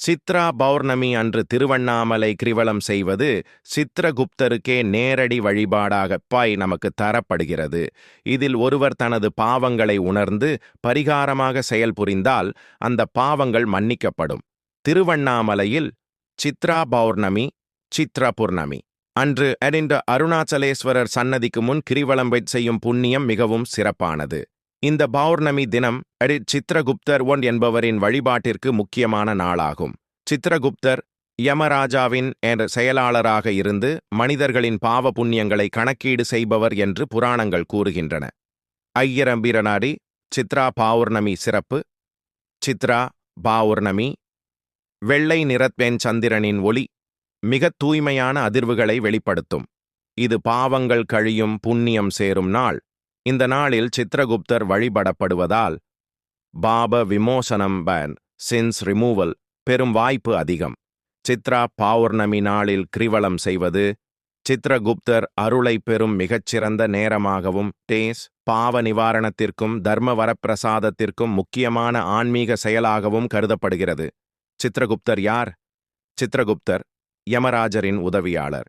சித்ரா பௌர்ணமி அன்று திருவண்ணாமலை கிரிவலம் செய்வது சித்திரகுப்தருக்கே நேரடி வழிபாடாக பாய் நமக்கு தரப்படுகிறது. இதில் ஒருவர் தனது பாவங்களை உணர்ந்து பரிகாரமாக செயல்புரிந்தால் அந்த பாவங்கள் மன்னிக்கப்படும். திருவண்ணாமலையில் சித்ரா பௌர்ணமி சித்ரா பூர்ணமி. அன்று அறிந்த அருணாச்சலேஸ்வரர் சன்னதிக்கு முன் கிரிவலம் செய்யும் புண்ணியம் மிகவும் சிறப்பானது. இந்த பௌர்ணமி தினம் அடி சித்திரகுப்தர் ஒன் என்பவரின் வழிபாட்டிற்கு முக்கியமான நாளாகும். சித்திரகுப்தர் யமராஜாவின் என்ற செயலாளராக இருந்து மனிதர்களின் பாவ புண்ணியங்களை கணக்கீடு செய்பவர் என்று புராணங்கள் கூறுகின்றன. ஐயரம்பிரனாடி சித்ரா பௌர்ணமி சிறப்பு. சித்ரா பௌர்ணமி வெள்ளை நிறத்வென் சந்திரனின் ஒளி மிகத் தூய்மையான அதிர்வுகளை வெளிப்படுத்தும். இது பாவங்கள் கழியும் புண்ணியம் சேரும் நாள். இந்த நாளில் சித்திரகுப்தர் வழிபடப்படுவதால் பாப விமோசனம் பேன் சின்ஸ் ரிமூவல் பெரும் வாய்ப்பு அதிகம். சித்ரா பௌர்ணமி நாளில் கிரிவலம் செய்வது சித்திரகுப்தர் அருளை பெறும் மிகச்சிறந்த நேரமாகவும் டேஸ் பாவ நிவாரணத்திற்கும் தர்ம வரப்பிரசாதத்திற்கும் முக்கியமான ஆன்மீக செயலாகவும் கருதப்படுகிறது. சித்திரகுப்தர் யார்? சித்திரகுப்தர் யமராஜரின் உதவியாளர்.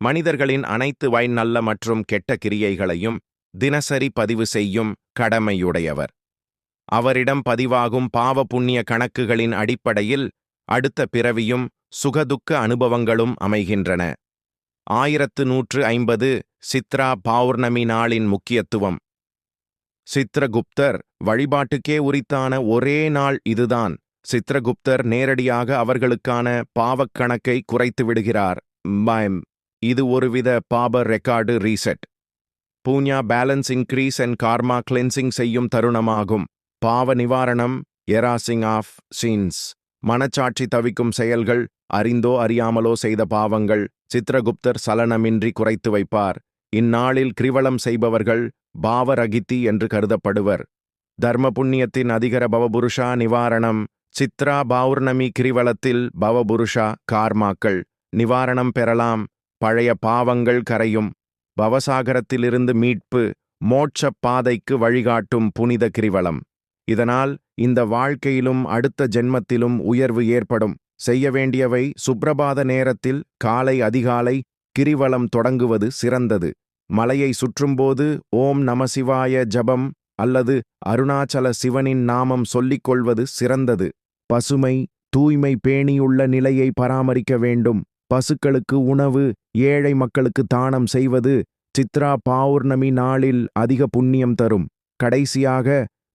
மனிதர்களின் அனைத்து வைன் நல்ல மற்றும் கெட்ட கிரியைகளையும் தினசரி பதிவு செய்யும் கடமையுடையவர். அவரிடம் பதிவாகும் பாவ புண்ணிய கணக்குகளின் அடிப்படையில் அடுத்த பிறவியும் சுகதுக்க அனுபவங்களும் அமைகின்றன. ஆயிரத்து நூற்று ஐம்பது சித்ரா பௌர்ணமி நாளின் முக்கியத்துவம். சித்ரகுப்தர் வழிபாட்டுக்கே உரித்தான ஒரே நாள் இதுதான். சித்ரகுப்தர் நேரடியாக அவர்களுக்கான பாவக் கணக்கை குறைத்து விடுகிறார் பயம். இது ஒருவித பாப record reset. பூன்யா balance increase and karma cleansing செய்யும் தருணமாகும். பாவ நிவாரணம் எராசிங் ஆஃப் சீன்ஸ். மனச்சாட்சி தவிக்கும் செயல்கள் அறிந்தோ அறியாமலோ செய்த பாவங்கள் சித்திரகுப்தர் சலனமின்றி குறைத்து வைப்பார். இந்நாளில் கிரிவலம் செய்பவர்கள் பாவரகித்தி என்று கருதப்படுவர். தர்ம புண்ணியத்தின் அதிகர பவபுருஷா நிவாரணம் சித்ரா பௌர்ணமி கிரிவலத்தில் பவபுருஷா கார்மாக்கள். நிவாரணம் பெறலாம் பழைய பாவங்கள் கரையும். பவசாகரத்திலிருந்து மீட்பு மோட்சப் பாதைக்கு வழிகாட்டும் புனித கிரிவலம். இதனால் இந்த வாழ்க்கையிலும் அடுத்த ஜென்மத்திலும் உயர்வு ஏற்படும். செய்ய வேண்டியவை சுப்ரபாத நேரத்தில் காலை அதிகாலை கிரிவலம் தொடங்குவது சிறந்தது. மலையை சுற்றும்போது ஓம் நமசிவாய ஜபம் அல்லது அருணாச்சல சிவனின் நாமம் சொல்லிக் கொள்வது சிறந்தது. பசுமை தூய்மை பேணியுள்ள நிலையை பராமரிக்க வேண்டும். பசுக்களுக்கு உணவு ஏழை மக்களுக்கு தானம் செய்வது சித்ரா பௌர்ணமி நாளில் அதிக புண்ணியம் தரும். கடைசியாக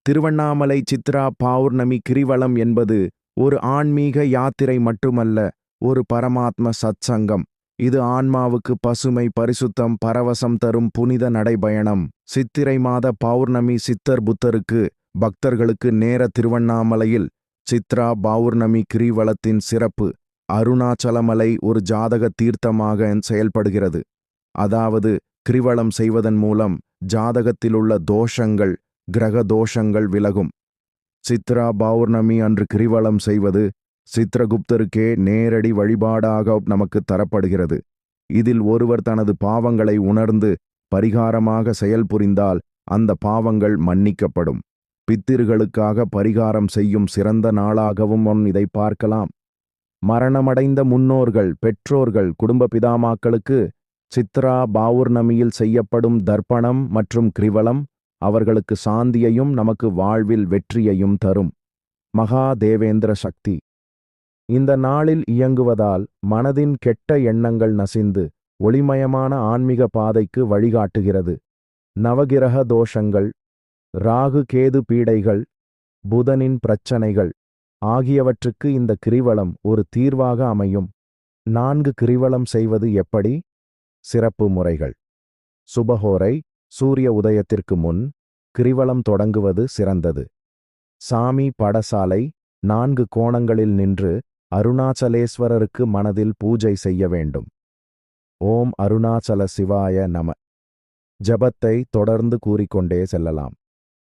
திருவண்ணாமலை சித்ரா பௌர்ணமி கிரிவலம் என்பது ஒரு ஆன்மீக யாத்திரை மட்டுமல்ல ஒரு பரமாத்ம சத்சங்கம். இது ஆன்மாவுக்கு பசுமை பரிசுத்தம் பரவசம் தரும் புனித நடைபயணம். சித்திரை மாத பௌர்ணமி சித்தர் புத்தருக்கு பக்தர்களுக்கு நேர திருவண்ணாமலையில் சித்ரா பௌர்ணமி கிரிவலத்தின் சிறப்பு. அருணாச்சலமலை ஒரு ஜாதக தீர்த்தமாக செயல்படுகிறது. அதாவது கிரிவலம் செய்வதன் மூலம் ஜாதகத்திலுள்ள தோஷங்கள் கிரக தோஷங்கள் விலகும். சித்ரா பௌர்ணமி அன்று கிரிவலம் செய்வது சித்ரகுப்தருக்கே நேரடி வழிபாடாக நமக்கு தரப்படுகிறது. இதில் ஒருவர் தனது பாவங்களை உணர்ந்து பரிகாரமாக செயல்புரிந்தால் அந்த பாவங்கள் மன்னிக்கப்படும். பித்திருகளுக்காக பரிகாரம் செய்யும் சிறந்த நாளாகவும் இதை பார்க்கலாம். மரணமடைந்த முன்னோர்கள் பெற்றோர்கள் குடும்ப பிதாமாக்களுக்கு சித்ரா பௌர்ணமியில் செய்யப்படும் தர்ப்பணம் மற்றும் கிரிவலம் அவர்களுக்கு சாந்தியையும் நமக்கு வாழ்வில் வெற்றியையும் தரும். மகா தேவேந்திர சக்தி. இந்த நாளில் இயங்குவதால் மனதின் கெட்ட எண்ணங்கள் நசிந்து ஒளிமயமான ஆன்மீக பாதைக்கு வழிகாட்டுகிறது. நவகிரக தோஷங்கள் ராகு கேது பீடைகள் புதனின் பிரச்சனைகள் ஆகியவற்றுக்கு இந்த கிரிவலம் ஒரு தீர்வாக அமையும். நான்கு கிரிவலம் செய்வது எப்படி? சிறப்பு முறைகள். சுபஹோரை சூரிய உதயத்திற்கு முன் கிரிவலம் தொடங்குவது சிறந்தது. சாமி படசாலை நான்கு கோணங்களில் நின்று அருணாச்சலேஸ்வரருக்கு மனதில் பூஜை செய்ய வேண்டும். ஓம் அருணாச்சல சிவாய நம. ஜபத்தை தொடர்ந்து கூறிக்கொண்டே செல்லலாம்.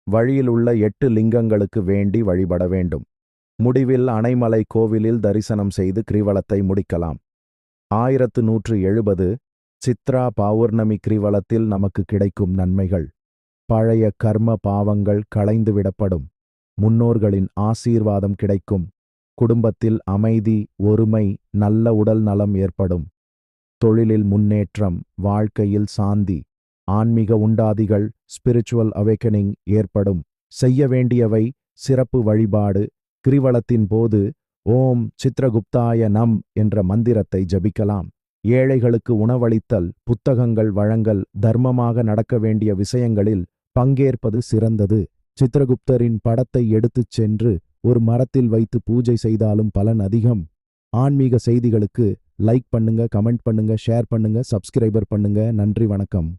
வழியில் உள்ள எட்டு லிங்கங்களுக்கு வேண்டி வழிபட வேண்டும். முடிவில் அணைமலை கோவிலில் தரிசனம் செய்து கிரிவலத்தை முடிக்கலாம். ஆயிரத்து நூற்று எழுபது சித்ரா பௌர்ணமி கிரிவலத்தில் நமக்கு கிடைக்கும் நன்மைகள். பழைய கர்ம பாவங்கள் களைந்துவிடப்படும் முன்னோர்களின் ஆசீர்வாதம் கிடைக்கும். குடும்பத்தில் அமைதி ஒருமை நல்ல உடல் நலம் ஏற்படும். தொழிலில் முன்னேற்றம் வாழ்க்கையில் சாந்தி ஆன்மீக உண்டாதிகள் ஸ்பிரிச்சுவல் அவேக்கனிங் ஏற்படும். செய்ய வேண்டியவை சிறப்பு வழிபாடு கிரிவலத்தின் போது ஓம் சித்ரகுப்தாய நம் என்ற மந்திரத்தை ஜபிக்கலாம். ஏழைகளுக்கு உணவளித்தல் புத்தகங்கள் வழங்கல் தர்மமாக நடக்க வேண்டிய விஷயங்களில் பங்கேற்பது சிறந்தது. சித்ரகுப்தரின் படத்தை எடுத்துச் சென்று ஒரு மரத்தில் வைத்து பூஜை செய்தாலும் பலன் அதிகம். ஆன்மீக செய்திகளுக்கு லைக் பண்ணுங்க கமெண்ட் பண்ணுங்க ஷேர் பண்ணுங்க சப்ஸ்கிரைபர் பண்ணுங்க. நன்றி வணக்கம்.